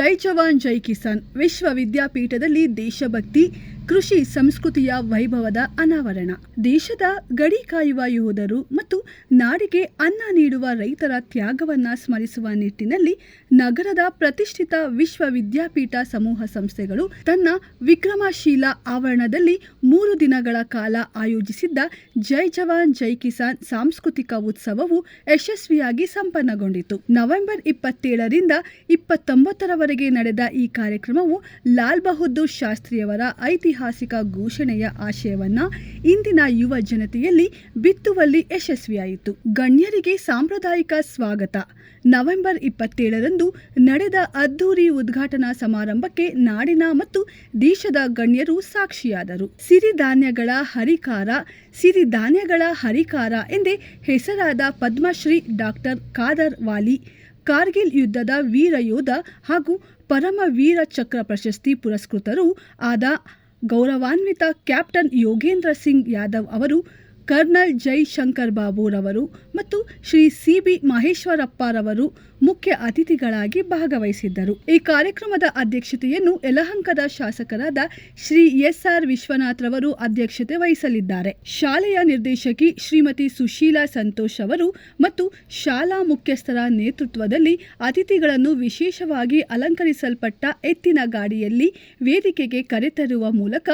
ಜೈ ಜವಾನ್ ಜೈ ಕಿಸಾನ್. ವಿಶ್ವವಿದ್ಯಾಪೀಠದಲ್ಲಿ ದೇಶಭಕ್ತಿ. ಕೃಷಿ ಸಂಸ್ಕೃತಿಯ ವೈಭವದ ಅನಾವರಣ. ದೇಶದ ಗಡಿ ಕಾಯುವ ಯೋಧರು ಮತ್ತು ನಾಡಿಗೆ ಅನ್ನ ನೀಡುವ ರೈತರ ತ್ಯಾಗವನ್ನ ಸ್ಮರಿಸುವ ನಿಟ್ಟಿನಲ್ಲಿ ನಗರದ ಪ್ರತಿಷ್ಠಿತ ವಿಶ್ವವಿದ್ಯಾಪೀಠ ಸಮೂಹ ಸಂಸ್ಥೆಗಳು ತನ್ನ ವಿಕ್ರಮಶೀಲ ಆವರಣದಲ್ಲಿ ಮೂರು ದಿನಗಳ ಕಾಲ ಆಯೋಜಿಸಿದ್ದ ಜೈ ಜವಾನ್ ಜೈ ಕಿಸಾನ್ ಸಾಂಸ್ಕೃತಿಕ ಉತ್ಸವವು ಯಶಸ್ವಿಯಾಗಿ ಸಂಪನ್ನಗೊಂಡಿತು. ನವೆಂಬರ್ ಇಪ್ಪತ್ತೇಳರಿಂದ ಇಪ್ಪತ್ತೊಂಬತ್ತರವರೆಗೆ ನಡೆದ ಈ ಕಾರ್ಯಕ್ರಮವು ಲಾಲ್ ಬಹದ್ದೂರ್ ಶಾಸ್ತ್ರಿಯವರ ಐತಿಹಾಸಿಕ ಘೋಷಣೆಯ ಆಶಯವನ್ನ ಇಂದಿನ ಯುವ ಜನತೆಯಲ್ಲಿ ಬಿತ್ತುವಲ್ಲಿ ಯಶಸ್ವಿಯಾಯಿತು. ಗಣ್ಯರಿಗೆ ಸಾಂಪ್ರದಾಯಿಕ ಸ್ವಾಗತ. ನವೆಂಬರ್ ಇಪ್ಪತ್ತೇಳರಂದು ನಡೆದ ಅದ್ದೂರಿ ಉದ್ಘಾಟನಾ ಸಮಾರಂಭಕ್ಕೆ ನಾಡಿನ ಮತ್ತು ದೇಶದ ಗಣ್ಯರು ಸಾಕ್ಷಿಯಾದರು. ಸಿರಿಧಾನ್ಯಗಳ ಹರಿಕಾರ ಸಿರಿಧಾನ್ಯಗಳ ಹರಿಕಾರ ಎಂದೇ ಹೆಸರಾದ ಪದ್ಮಶ್ರೀ ಡಾಕ್ಟರ್ ಖಾದರ್ ವಾಲಿ, ಕಾರ್ಗಿಲ್ ಯುದ್ಧದ ವೀರ ಯೋಧ ಹಾಗೂ ಪರಮ ವೀರ ಚಕ್ರ ಪ್ರಶಸ್ತಿ ಪುರಸ್ಕೃತರೂ ಆದ ಗೌರವಾನ್ವಿತ ಕ್ಯಾಪ್ಟನ್ ಯೋಗೇಂದ್ರ ಸಿಂಗ್ ಯಾದವ್ ಅವರು ಕರ್ನಲ್ ಜೈ ಶಂಕರ್ ಬಾಬುರವರು ಮತ್ತು ಶ್ರೀ ಸಿ ಬಿ ಮಹೇಶ್ವರಪ್ಪರವರು ಮುಖ್ಯ ಅತಿಥಿಗಳಾಗಿ ಭಾಗವಹಿಸಿದ್ದರು. ಈ ಕಾರ್ಯಕ್ರಮದ ಅಧ್ಯಕ್ಷತೆಯನ್ನು ಯಲಹಂಕದ ಶಾಸಕರಾದ ಶ್ರೀ ಎಸ್ ಆರ್ ವಿಶ್ವನಾಥ್ ರವರು ಅಧ್ಯಕ್ಷತೆ ವಹಿಸಲಿದ್ದಾರೆ. ಶಾಲೆಯ ನಿರ್ದೇಶಕಿ ಶ್ರೀಮತಿ ಸುಶೀಲಾ ಸಂತೋಷ್ ಅವರು ಮತ್ತು ಶಾಲಾ ಮುಖ್ಯಸ್ಥರ ನೇತೃತ್ವದಲ್ಲಿ ಅತಿಥಿಗಳನ್ನು ವಿಶೇಷವಾಗಿ ಅಲಂಕರಿಸಲ್ಪಟ್ಟ ಎತ್ತಿನ ಗಾಡಿಯಲ್ಲಿ ವೇದಿಕೆಗೆ ಕರೆತರುವ ಮೂಲಕ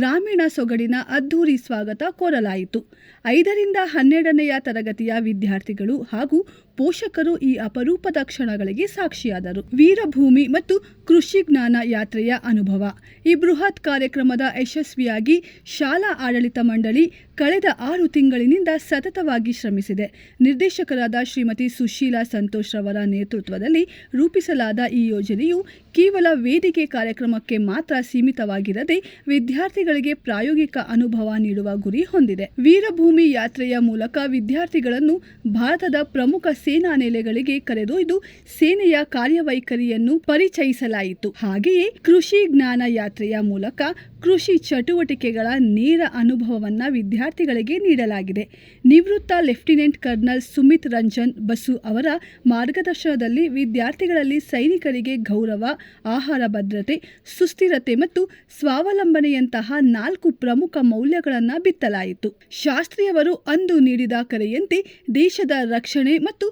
ಗ್ರಾಮೀಣ ಸೊಗಡಿನ ಅದ್ಧೂರಿ ಸ್ವಾಗತ ಕೋರಲಾಯಿತು. ಐದರಿಂದ ಹನ್ನೆರಡನೆಯ ತರಗತಿಯ ವಿದ್ಯಾರ್ಥಿಗಳು ಹಾಗೂ ಪೋಷಕರು ಈ ಅಪರೂಪದ ಕ್ಷಣಗಳಿಗೆ ಸಾಕ್ಷಿಯಾದರು. ವೀರಭೂಮಿ ಮತ್ತು ಕೃಷಿ ಜ್ಞಾನ ಯಾತ್ರೆಯ ಅನುಭವ. ಈ ಬೃಹತ್ ಕಾರ್ಯಕ್ರಮದ ಯಶಸ್ವಿಯಾಗಿ ಶಾಲಾ ಆಡಳಿತ ಮಂಡಳಿ ಕಳೆದ ಆರು ತಿಂಗಳಿನಿಂದ ಸತತವಾಗಿ ಶ್ರಮಿಸಿದೆ. ನಿರ್ದೇಶಕರಾದ ಶ್ರೀಮತಿ ಸುಶೀಲಾ ಸಂತೋಷ್ ರವರ ನೇತೃತ್ವದಲ್ಲಿ ರೂಪಿಸಲಾದ ಈ ಯೋಜನೆಯು ಕೇವಲ ವೇದಿಕೆ ಕಾರ್ಯಕ್ರಮಕ್ಕೆ ಮಾತ್ರ ಸೀಮಿತವಾಗಿರದೆ ವಿದ್ಯಾರ್ಥಿಗಳಿಗೆ ಪ್ರಾಯೋಗಿಕ ಅನುಭವ ನೀಡುವ ಗುರಿ ಹೊಂದಿದೆ. ವೀರಭೂಮಿ ಯಾತ್ರೆಯ ಮೂಲಕ ವಿದ್ಯಾರ್ಥಿಗಳನ್ನು ಭಾರತದ ಪ್ರಮುಖ ಸೇನಾ ನೆಲೆಗಳಿಗೆ ಕರೆದೊಯ್ದು ಸೇನೆಯ ಕಾರ್ಯವೈಖರಿಯನ್ನು ಪರಿಚಯಿಸಲಾಯಿತು. ಹಾಗೆಯೇ ಕೃಷಿ ಜ್ಞಾನ ಯಾತ್ರೆಯ ಮೂಲಕ ಕೃಷಿ ಚಟುವಟಿಕೆಗಳ ನೇರ ಅನುಭವವನ್ನು ವಿದ್ಯಾರ್ಥಿಗಳಿಗೆ ನೀಡಲಾಗಿದೆ. ನಿವೃತ್ತ ಲೆಫ್ಟಿನೆಂಟ್ ಕರ್ನಲ್ ಸುಮಿತ್ ರಂಜನ್ ಬಸು ಅವರ ಮಾರ್ಗದರ್ಶನದಲ್ಲಿ ವಿದ್ಯಾರ್ಥಿಗಳಲ್ಲಿ ಸೈನಿಕರಿಗೆ ಗೌರವ, ಆಹಾರ ಭದ್ರತೆ, ಸುಸ್ಥಿರತೆ ಮತ್ತು ಸ್ವಾವಲಂಬನೆಯಂತಹ ನಾಲ್ಕು ಪ್ರಮುಖ ಮೌಲ್ಯಗಳನ್ನು ಬಿತ್ತಲಾಯಿತು. ಶಾಸ್ತ್ರಿಯವರು ಅಂದು ನೀಡಿದ ಕರೆಯಂತೆ ದೇಶದ ರಕ್ಷಣೆ ಮತ್ತು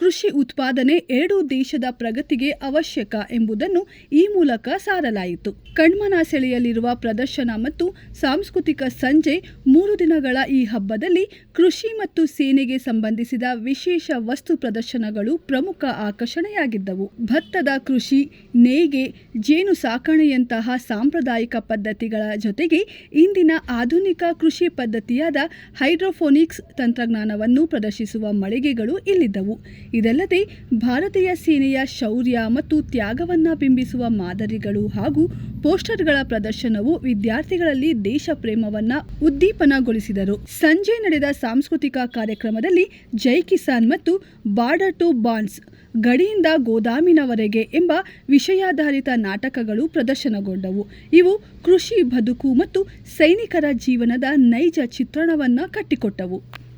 ಕೃಷಿ ಉತ್ಪಾದನೆ ಎರಡು ದೇಶದ ಪ್ರಗತಿಗೆ ಅವಶ್ಯಕ ಎಂಬುದನ್ನು ಈ ಮೂಲಕ ಸಾರಲಾಯಿತು. ಕಣ್ಮನ ಸೆಳೆಯಲಿರುವ ಪ್ರದರ್ಶನ ಮತ್ತು ಸಾಂಸ್ಕೃತಿಕ ಸಂಜೆ ಮೂರು ದಿನಗಳ ಈ ಹಬ್ಬದಲ್ಲಿ ಕೃಷಿ ಮತ್ತು ಸೇನೆಗೆ ಸಂಬಂಧಿಸಿದ ವಿಶೇಷ ವಸ್ತು ಪ್ರದರ್ಶನಗಳು ಪ್ರಮುಖ ಆಕರ್ಷಣೆಯಾಗಿದ್ದವು. ಭತ್ತದ ಕೃಷಿ, ನೇಯ್ಗೆ, ಜೇನು ಸಾಕಣೆಯಂತಹ ಸಾಂಪ್ರದಾಯಿಕ ಪದ್ಧತಿಗಳ ಜೊತೆಗೆ ಇಂದಿನ ಆಧುನಿಕ ಕೃಷಿ ಪದ್ಧತಿಯಾದ ಹೈಡ್ರೋಫೋನಿಕ್ಸ್ ತಂತ್ರಜ್ಞಾನವನ್ನು ಪ್ರದರ್ಶಿಸುವ ಮಳಿಗೆಗಳು ಇಲ್ಲಿದ್ದವು. ಇದಲ್ಲದೆ ಭಾರತೀಯ ಸೇನೆಯ ಶೌರ್ಯ ಮತ್ತು ತ್ಯಾಗವನ್ನು ಬಿಂಬಿಸುವ ಮಾದರಿಗಳು ಹಾಗೂ ಪೋಸ್ಟರ್ಗಳ ಪ್ರದರ್ಶನವು ವಿದ್ಯಾರ್ಥಿಗಳಲ್ಲಿ ದೇಶ ಪ್ರೇಮವನ್ನು ಉದ್ದೀಪನಗೊಳಿಸಿದರು. ಸಂಜೆ ನಡೆದ ಸಾಂಸ್ಕೃತಿಕ ಕಾರ್ಯಕ್ರಮದಲ್ಲಿ ಜೈ ಕಿಸಾನ್ ಮತ್ತು ಬಾರ್ಡರ್ ಟು ಬಾಂಡ್ಸ್ ಗಡಿಯಿಂದ ಗೋದಾಮಿನವರೆಗೆ ಎಂಬ ವಿಷಯಾಧಾರಿತ ನಾಟಕಗಳು ಪ್ರದರ್ಶನಗೊಂಡವು. ಇವು ಕೃಷಿ ಬದುಕು ಮತ್ತು ಸೈನಿಕರ ಜೀವನದ ನೈಜ ಚಿತ್ರಣವನ್ನು ಕಟ್ಟಿಕೊಟ್ಟವು.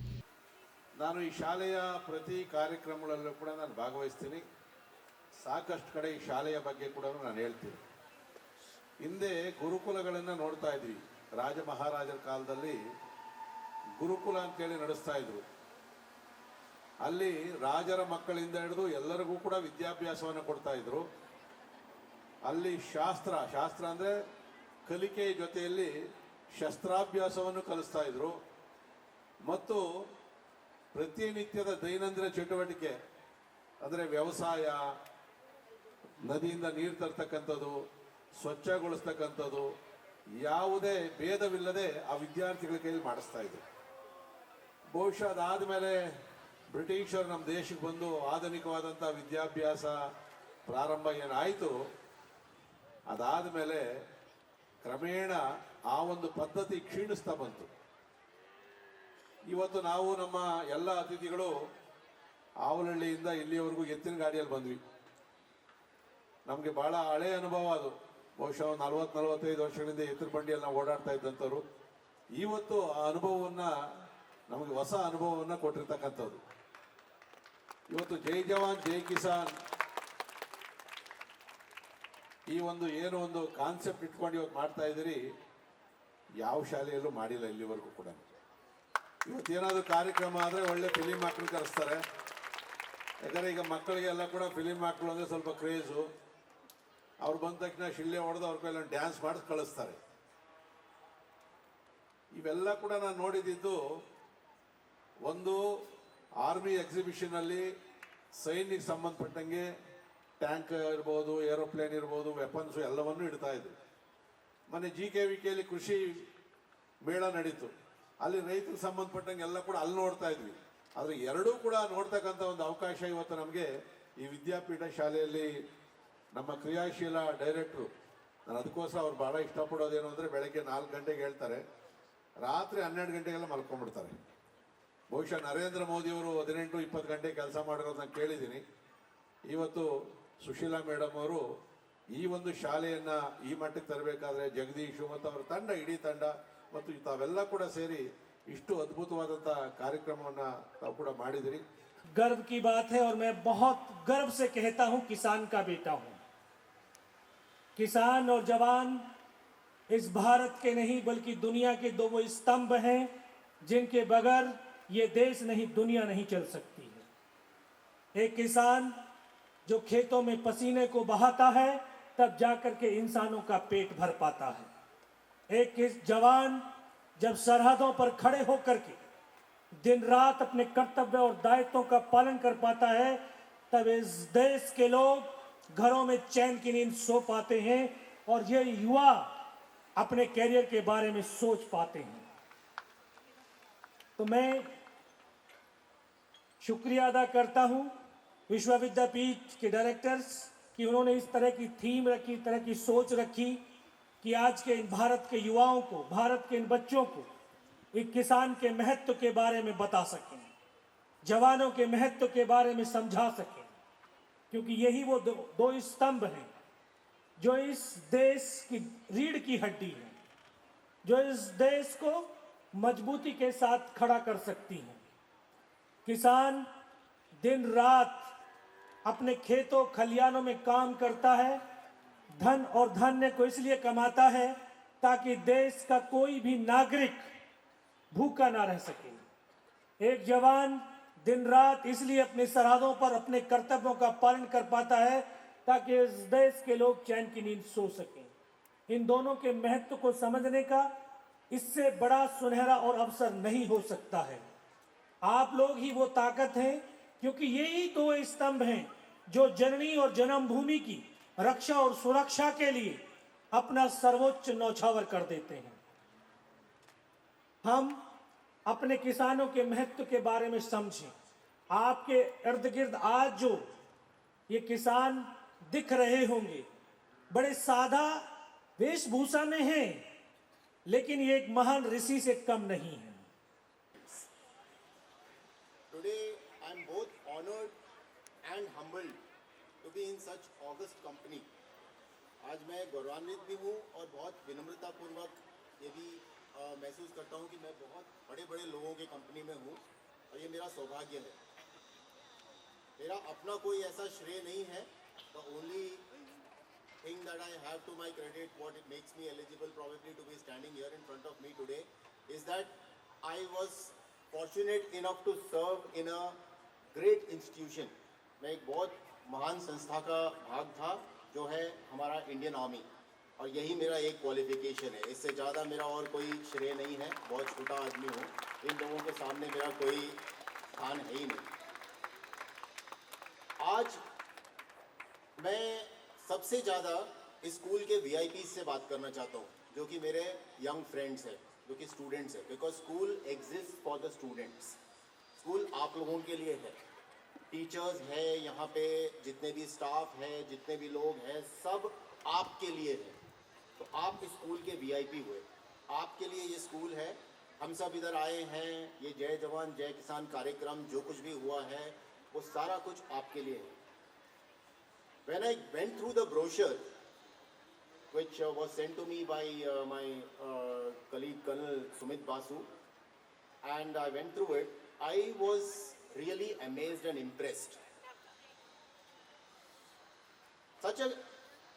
ನಾನು ಈ ಶಾಲೆಯ ಪ್ರತಿ ಕಾರ್ಯಕ್ರಮಗಳಲ್ಲೂ ಕೂಡ ನಾನು ಭಾಗವಹಿಸ್ತೀನಿ. ಸಾಕಷ್ಟು ಕಡೆ ಈ ಶಾಲೆಯ ಬಗ್ಗೆ ಕೂಡ ನಾನು ಹೇಳ್ತೀನಿ. ಹಿಂದೆ ಗುರುಕುಲಗಳನ್ನು ನೋಡ್ತಾ ಇದ್ವಿ. ರಾಜ ಮಹಾರಾಜರ ಕಾಲದಲ್ಲಿ ಗುರುಕುಲ ಅಂತೇಳಿ ನಡೆಸ್ತಾ ಇದ್ರು. ಅಲ್ಲಿ ರಾಜರ ಮಕ್ಕಳಿಂದ ಹಿಡಿದು ಎಲ್ಲರಿಗೂ ಕೂಡ ವಿದ್ಯಾಭ್ಯಾಸವನ್ನು ಕೊಡ್ತಾ ಇದ್ರು. ಅಲ್ಲಿ ಶಾಸ್ತ್ರ ಶಾಸ್ತ್ರ ಅಂದ್ರೆ ಕಲಿಕೆಯ ಜೊತೆಯಲ್ಲಿ ಶಸ್ತ್ರಾಭ್ಯಾಸವನ್ನು ಕಲಿಸ್ತಾ ಇದ್ರು. ಮತ್ತು ಪ್ರತಿನಿತ್ಯದ ದೈನಂದಿನ ಚಟುವಟಿಕೆ, ಅಂದರೆ ವ್ಯವಸಾಯ, ನದಿಯಿಂದ ನೀರು ತರ್ತಕ್ಕಂಥದ್ದು, ಸ್ವಚ್ಛಗೊಳಿಸ್ತಕ್ಕಂಥದ್ದು, ಯಾವುದೇ ಭೇದವಿಲ್ಲದೆ ಆ ವಿದ್ಯಾರ್ಥಿಗಳ ಕೈಯಲ್ಲಿ ಮಾಡಿಸ್ತಾ ಇದ್ರು. ಬಹುಶಃ ಅದಾದಮೇಲೆ ಬ್ರಿಟಿಷರು ನಮ್ಮ ದೇಶಕ್ಕೆ ಬಂದು ಆಧುನಿಕವಾದಂಥ ವಿದ್ಯಾಭ್ಯಾಸ ಪ್ರಾರಂಭ ಏನಾಯಿತು? ಅದಾದ ಮೇಲೆ ಕ್ರಮೇಣ ಆ ಒಂದು ಪದ್ಧತಿ ಕ್ಷೀಣಿಸ್ತಾ ಬಂತು. ಇವತ್ತು ನಾವು ನಮ್ಮ ಎಲ್ಲ ಅತಿಥಿಗಳು ಆವಲಹಳ್ಳಿಯಿಂದ ಇಲ್ಲಿಯವರೆಗೂ ಎತ್ತಿನ ಗಾಡಿಯಲ್ಲಿ ಬಂದ್ವಿ. ನಮಗೆ ಬಹಳ ಹಳೆ ಅನುಭವ ಅದು. ಬಹುಶಃ ನಲ್ವತ್ತು, ನಲವತ್ತೈದು ವರ್ಷಗಳಿಂದ ಎತ್ತಿನ ಬಂಡಿಯಲ್ಲಿ ನಾವು ಓಡಾಡ್ತಾ ಇದ್ದಂಥವ್ರು. ಇವತ್ತು ಆ ಅನುಭವವನ್ನ ನಮಗೆ ಹೊಸ ಅನುಭವವನ್ನ ಕೊಟ್ಟಿರ್ತಕ್ಕಂಥದ್ದು ಇವತ್ತು ಜೈ ಜವಾನ್, ಜೈ ಕಿಸಾನ್. ಈ ಒಂದು ಏನು ಒಂದು ಕಾನ್ಸೆಪ್ಟ್ ಇಟ್ಕೊಂಡು ಇವತ್ತು ಮಾಡ್ತಾ ಇದ್ದೀರಿ, ಯಾವ ಶಾಲೆಯಲ್ಲೂ ಮಾಡಿಲ್ಲ ಇಲ್ಲಿವರೆಗೂ ಕೂಡ. ಇವತ್ತೇನಾದರೂ ಕಾರ್ಯಕ್ರಮ ಆದರೆ ಒಳ್ಳೆ ಫಿಲಿಮ್ ಮಕ್ಕಳು ಕರೆಸ್ತಾರೆ. ಯಾಕಂದರೆ ಈಗ ಮಕ್ಕಳಿಗೆಲ್ಲ ಕೂಡ ಫಿಲಿಮ್ ಮಕ್ಕಳು ಅಂದರೆ ಸ್ವಲ್ಪ ಕ್ರೇಜು ಅವ್ರು ಬಂದ ತಕ್ಷಣ ಶಿಳ್ಳೆ ಹೊಡೆದು ಅವ್ರ ಕೈಲಿ ಡ್ಯಾನ್ಸ್ ಮಾಡಿಸಿ ಕಳಿಸ್ತಾರೆ. ಇವೆಲ್ಲ ಕೂಡ ನಾನು ನೋಡಿದ್ದು ಒಂದು ಆರ್ಮಿ ಎಕ್ಸಿಬಿಷನಲ್ಲಿ ಸೈನಿಗೆ ಸಂಬಂಧಪಟ್ಟಂಗೆ ಟ್ಯಾಂಕ್ ಇರ್ಬೋದು ಏರೋಪ್ಲೇನ್ ಇರ್ಬೋದು ವೆಪನ್ಸು ಎಲ್ಲವನ್ನೂ ಇಡ್ತಾ ಇದ್ರು. ಮೊನ್ನೆ ಜಿ ಕೆ ವಿ ಕೆಲಿ ಕೃಷಿ ಮೇಳ ನಡೀತು. ಅಲ್ಲಿ ರೈತರಿಗೆ ಸಂಬಂಧಪಟ್ಟಂಗೆ ಎಲ್ಲ ಕೂಡ ಅಲ್ಲಿ ನೋಡ್ತಾ ಇದ್ವಿ. ಆದರೆ ಎರಡೂ ಕೂಡ ನೋಡ್ತಕ್ಕಂಥ ಒಂದು ಅವಕಾಶ ಇವತ್ತು ನಮಗೆ ಈ ವಿದ್ಯಾಪೀಠ ಶಾಲೆಯಲ್ಲಿ ನಮ್ಮ ಕ್ರಿಯಾಶೀಲ ಡೈರೆಕ್ಟ್ರು, ನಾನು ಅದಕ್ಕೋಸ್ಕರ ಅವ್ರು ಭಾಳ ಇಷ್ಟಪಡೋದೇನು ಅಂದರೆ ಬೆಳಗ್ಗೆ ನಾಲ್ಕು ಗಂಟೆಗೆ ಹೇಳ್ತಾರೆ, ರಾತ್ರಿ ಹನ್ನೆರಡು ಗಂಟೆಗೆಲ್ಲ ಮಲ್ಕೊಂಡ್ಬಿಡ್ತಾರೆ. ಬಹುಶಃ ನರೇಂದ್ರ ಮೋದಿಯವರು ಹದಿನೆಂಟು ಇಪ್ಪತ್ತು ಗಂಟೆ ಕೆಲಸ ಮಾಡಿರೋದನ್ನ ಕೇಳಿದ್ದೀನಿ. ಇವತ್ತು ಸುಶೀಲಾ ಮೇಡಮ್ ಅವರು ಈ ಒಂದು ಶಾಲೆಯನ್ನು ಈ ಮಟ್ಟಕ್ಕೆ ತರಬೇಕಾದ್ರೆ ಜಗದೀಶ್ ಮತ್ತು ಅವರ ತಂಡ, ಇಡೀ ತಂಡ ಮತ್ತು ತಾವೆಲ್ಲ ಕೂಡ ಸೇರಿ ಇಷ್ಟು ಅದ್ಭುತವಾದಂಥ ಕಾರ್ಯಕ್ರಮವನ್ನು ತಾವು ಕೂಡ ಮಾಡಿದಿರಿ गर्व की बात है और मैं बहुत गर्व से कहता हूं किसान का बेटा हूं किसान और जवान इस भारत के नहीं बल्कि दुनिया के दो वो स्तंभ हैं जिनके बगैर ये देश नहीं दुनिया नहीं चल सकती है एक किसान जो खेतों में पसीने को बहाता है तब जाकर के इंसानों का पेट भर पाता है एक जवान जब सरहदों पर खड़े होकर के दिन रात अपने कर्तव्य और दायित्वों का पालन कर पाता है, तब इस देश के लोग घरों में चैन की नींद सो पाते हैं और ये युवा अपने कैरियर के बारे में सोच पाते हैं। तो मैं शुक्रिया अदा करता हूँ विश्वविद्यापीठ के डायरेक्टर्स कि उन्होंने इस तरह की थीम रखी तरह की सोच रखी। कि आज के इन भारत के युवाओं को भारत के इन बच्चों को एक किसान के महत्व के बारे में बता सकें जवानों के महत्व के बारे में समझा सकें क्योंकि यही वो दो, दो स्तंभ हैं जो इस देश की रीढ़ की हड्डी है जो इस देश को मजबूती के साथ खड़ा कर सकती हैं। किसान दिन रात अपने खेतों खलियानों में काम करता है धन और धान्य को इसलिए कमाता है ताकि देश का कोई भी नागरिक भूखा ना रह सके। एक जवान दिन रात इसलिए अपनी सरहदों पर अपने कर्तव्यों का पालन कर पाता है ताकि इस देश के लोग चैन की नींद सो सकें। इन दोनों के महत्व को समझने का इससे बड़ा सुनहरा और अवसर नहीं हो सकता है। आप लोग ही वो ताकत हैं, क्योंकि यही दो स्तंभ हैं जो जननी और जन्मभूमि की रक्षा और सुरक्षा के लिए अपना सर्वोच्च नौछावर कर देते हैं। हम अपने किसानों के महत्व के बारे में समझें। आपके इर्द गिर्द आज जो ये किसान दिख रहे होंगे, बड़े सादा वेशभूषा में हैं, लेकिन ये एक महान ऋषि से कम नहीं है। I am both honored and humbled to be in such august company आज मैं गौरवान्वित भी हूँ और बहुत विनम्रतापूर्वक ये भी महसूस करता हूँ कि मैं बहुत बड़े बड़े लोगों के कंपनी में हूँ और ये मेरा सौभाग्य है। मेरा अपना कोई ऐसा श्रेय नहीं है। The only thing that I have to my credit what it makes me eligible probably to be standing here in front of me today is that I was fortunate enough to serve in a great institution मैं एक बहुत महान संस्था का भाग था, जो है हमारा इंडियन आर्मी और यही मेरा एक क्वालिफिकेशन है। इससे ज़्यादा मेरा और कोई श्रेय नहीं है। बहुत छोटा आदमी हूँ। इन लोगों के सामने मेरा कोई स्थान है ही नहीं। आज मैं सबसे ज़्यादा स्कूल के वीआईपी से बात करना चाहता हूँ, जो कि मेरे यंग फ्रेंड्स हैं, जो कि स्टूडेंट्स हैं। Because school exist for the students school आप लोगों के लिए है। टीचर्स है यहाँ पे जितने भी स्टाफ है जितने भी लोग हैं सब आपके लिए है। तो आप इस स्कूल के वीआईपी हुए। आपके लिए ये स्कूल है। हम सब इधर आए हैं। ये जय जवान जय किसान कार्यक्रम जो कुछ भी हुआ है वो सारा कुछ आपके लिए है। Through the brochure, which uh, was sent to me by uh, my uh, colleague Colonel Sumit Basu, and I went through it, I was really amazed and impressed. Such a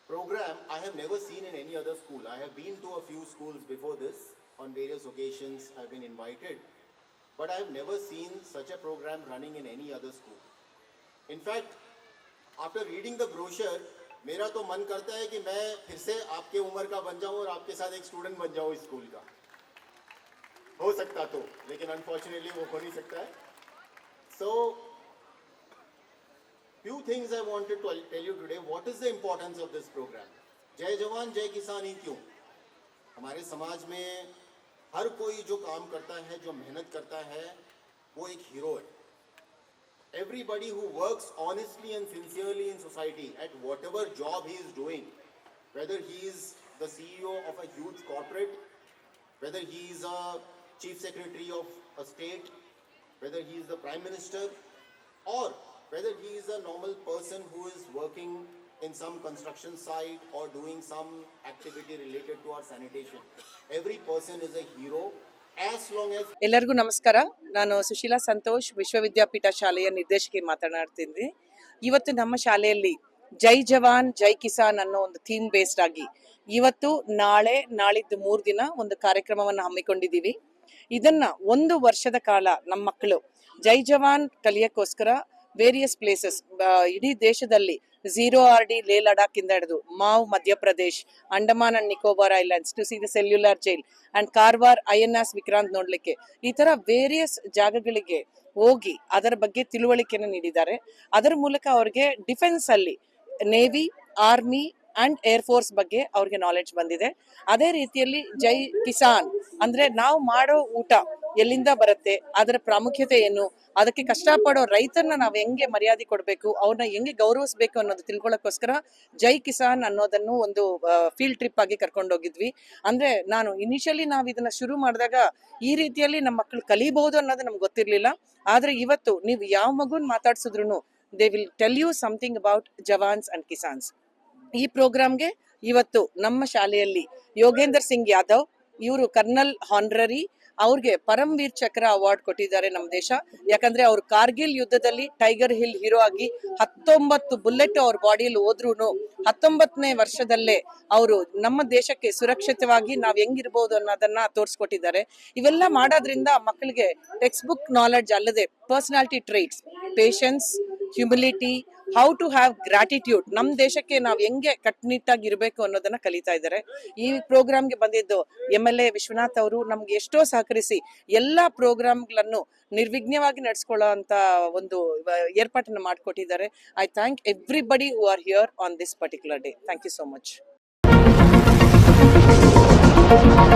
program I have never seen in any other school. I have been to a few schools before this on various occasions. I've been invited, but I have never seen such a program running in any other school. In fact, after reading the brochure मेरा तो मन करता है कि मैं फिर से आपके उम्र का बन जाऊँ और आपके साथ एक स्टूडेंट बन जाऊँ स्कूल का हो सकता तो लेकिन अनफॉर्चुनेटली वो हो नहीं सकता है सो few things I wanted to tell you today. What is the importance of this program? जय जवान जय किसान ही क्यों हमारे समाज में हर कोई जो काम करता है जो मेहनत करता है वो एक हीरो है everybody who works honestly and sincerely in society at whatever job he is doing, whether he is the CEO of a huge corporate, whether he is a chief secretary of a state, whether he is the prime minister, or whether he is a normal person who is working in some construction site or doing some activity related to our sanitation. Every person is a hero as long as ಎಲ್ಲರಿಗೂ ನಮಸ್ಕಾರ ನಾನು ಸುಶೀಲಾ ಸಂತೋಷ್ ವಿಶ್ವವಿದ್ಯಾಪೀಠ ಶಾಲೆಯ ನಿರ್ದೇಶಕಿ ಮಾತನಾಡ್ತಿದ್ದೀನಿ ಇವತ್ತು ನಮ್ಮ ಶಾಲೆಯಲ್ಲಿ ಜೈ ಜವಾನ್ ಜೈ ಕಿಸಾನ್ ಅನ್ನೋ ಒಂದು ಥೀಮ್ ಬೇಸ್ಡ್ ಆಗಿ ಇವತ್ತು ನಾಳೆ ನಾಳಿದ್ದು ಮೂರು ದಿನ ಒಂದು ಕಾರ್ಯಕ್ರಮವನ್ನು ಹಮ್ಮಿಕೊಂಡಿದ್ದೀವಿ ಇದನ್ನ ಒಂದು ವರ್ಷದ ಕಾಲ ನಮ್ಮ ಮಕ್ಕಳು ಜೈ ಜವಾನ್ ಕಲಿಯಕ್ಕೋಸ್ಕರ ವೇರಿಯಸ್ ಪ್ಲೇಸಸ್ ಇಡೀ ದೇಶದಲ್ಲಿ ಝೀರೋ ಆರ್ ಡಿ ಲೇ ಲಡಾಖ್ ಇಂದ ಹಿಡಿದು Mhow Madhya Pradesh Andaman and Nicobar islands to see the cellular jail and Karwar I N S Vikrant ನೋಡ್ಲಿಕ್ಕೆ ಈ ತರ ವೇರಿಯಸ್ ಜಾಗಗಳಿಗೆ ಹೋಗಿ ಅದರ ಬಗ್ಗೆ ತಿಳುವಳಿಕೆಯನ್ನು ನೀಡಿದ್ದಾರೆ. ಅದರ ಮೂಲಕ ಅವ್ರಿಗೆ ಡಿಫೆನ್ಸ್ ಅಲ್ಲಿ navy army and air force ಬಗ್ಗೆ ಅವ್ರಿಗೆ ನಾಲೆಡ್ಜ್ ಬಂದಿದೆ. ಅದೇ ರೀತಿಯಲ್ಲಿ ಜೈ ಕಿಸಾನ್ ಅಂದ್ರೆ ನಾವು ಮಾಡೋ ಊಟ ಎಲ್ಲಿಂದ ಬರುತ್ತೆ, ಅದರ ಪ್ರಾಮುಖ್ಯತೆ ಏನು, ಅದಕ್ಕೆ ಕಷ್ಟಪಡೋ ರೈತರನ್ನ ನಾವು ಹೆಂಗೆ ಮರ್ಯಾದೆ ಕೊಡಬೇಕು, ಅವ್ರನ್ನ ಹೆಂಗೆ ಗೌರವಿಸಬೇಕು ಅನ್ನೋದು ತಿಳ್ಕೊಳ್ಳೋಕ್ಕೋಸ್ಕರ ಜೈ ಕಿಸಾನ್ ಅನ್ನೋದನ್ನು ಒಂದು ಫೀಲ್ಡ್ ಟ್ರಿಪ್ ಆಗಿ ಕರ್ಕೊಂಡೋಗಿದ್ವಿ ಅಂದ್ರೆ ನಾನು ಇನಿಷಿಯಲಿ ನಾವು ಇದನ್ನ ಶುರು ಮಾಡಿದಾಗ ಈ ರೀತಿಯಲ್ಲಿ ನಮ್ಮ ಮಕ್ಕಳು ಕಲಿಬಹುದು ಅನ್ನೋದು ನಮ್ಗೆ ಗೊತ್ತಿರ್ಲಿಲ್ಲ. ಆದ್ರೆ ಇವತ್ತು ನೀವು ಯಾವ ಮಗುನ್ ಮಾತಾಡ್ಸಿದ್ರು they will tell you something about jawans and kisans ಈ ಪ್ರೋಗ್ರಾಮ್ಗೆ ಇವತ್ತು ನಮ್ಮ ಶಾಲೆಯಲ್ಲಿ ಯೋಗೇಂದ್ರ ಸಿಂಗ್ ಯಾದವ್, ಇವರು ಕರ್ನಲ್ ಹಾನ್ರರಿ, ಅವ್ರಿಗೆ ಪರಮ್ವೀರ್ ಚಕ್ರ ಅವಾರ್ಡ್ ಕೊಟ್ಟಿದ್ದಾರೆ ನಮ್ಮ ದೇಶ. ಯಾಕಂದ್ರೆ ಅವ್ರು ಕಾರ್ಗಿಲ್ ಯುದ್ಧದಲ್ಲಿ ಟೈಗರ್ ಹಿಲ್ ಹೀರೋ ಆಗಿ ಹತ್ತೊಂಬತ್ತು ಬುಲೆಟ್ ಅವ್ರ ಬಾಡಿಯಲ್ಲಿ ಹೋದ್ರೂ ಹತ್ತೊಂಬತ್ತನೇ ವರ್ಷದಲ್ಲೇ ಅವರು ನಮ್ಮ ದೇಶಕ್ಕೆ ಸುರಕ್ಷಿತವಾಗಿ ನಾವ್ ಹೆಂಗಿರ್ಬೋದು ಅನ್ನೋದನ್ನ ತೋರಿಸ್ಕೊಟ್ಟಿದ್ದಾರೆ. ಇವೆಲ್ಲ ಮಾಡೋದ್ರಿಂದ ಮಕ್ಕಳಿಗೆ ಟೆಕ್ಸ್ಟ್ ಬುಕ್ ನಾಲೆಡ್ಜ್ ಅಲ್ಲದೆ personality traits patience humility how to have gratitude ನಮ್ಮ ದೇಶಕ್ಕೆ ನಾವು ಹೆಂಗೆ ಕಟ್ಟುನಿಟ್ಟಾಗಿ ಇರಬೇಕು ಅನ್ನೋದನ್ನ ಕಲಿತಾ ಇದ್ದಾರೆ. ಈ ಪ್ರೋಗ್ರಾಮ್ಗೆ ಬಂದಿದ್ದು ಎಂ ಎಲ್ ಎ ವಿಶ್ವನಾಥ್ ಅವರು ನಮ್ಗೆ ಎಷ್ಟೋ ಸಹಕರಿಸಿ ಎಲ್ಲಾ ಪ್ರೋಗ್ರಾಮ್ಗಳನ್ನು ನಿರ್ವಿಘ್ನವಾಗಿ ನಡೆಸ್ಕೊಳ್ಳೋ ಅಂತ ಒಂದು ಏರ್ಪಾಟನ್ನು ಮಾಡಿಕೊಟ್ಟಿದ್ದಾರೆ. I thank everybody who are here on this particular day thank you so much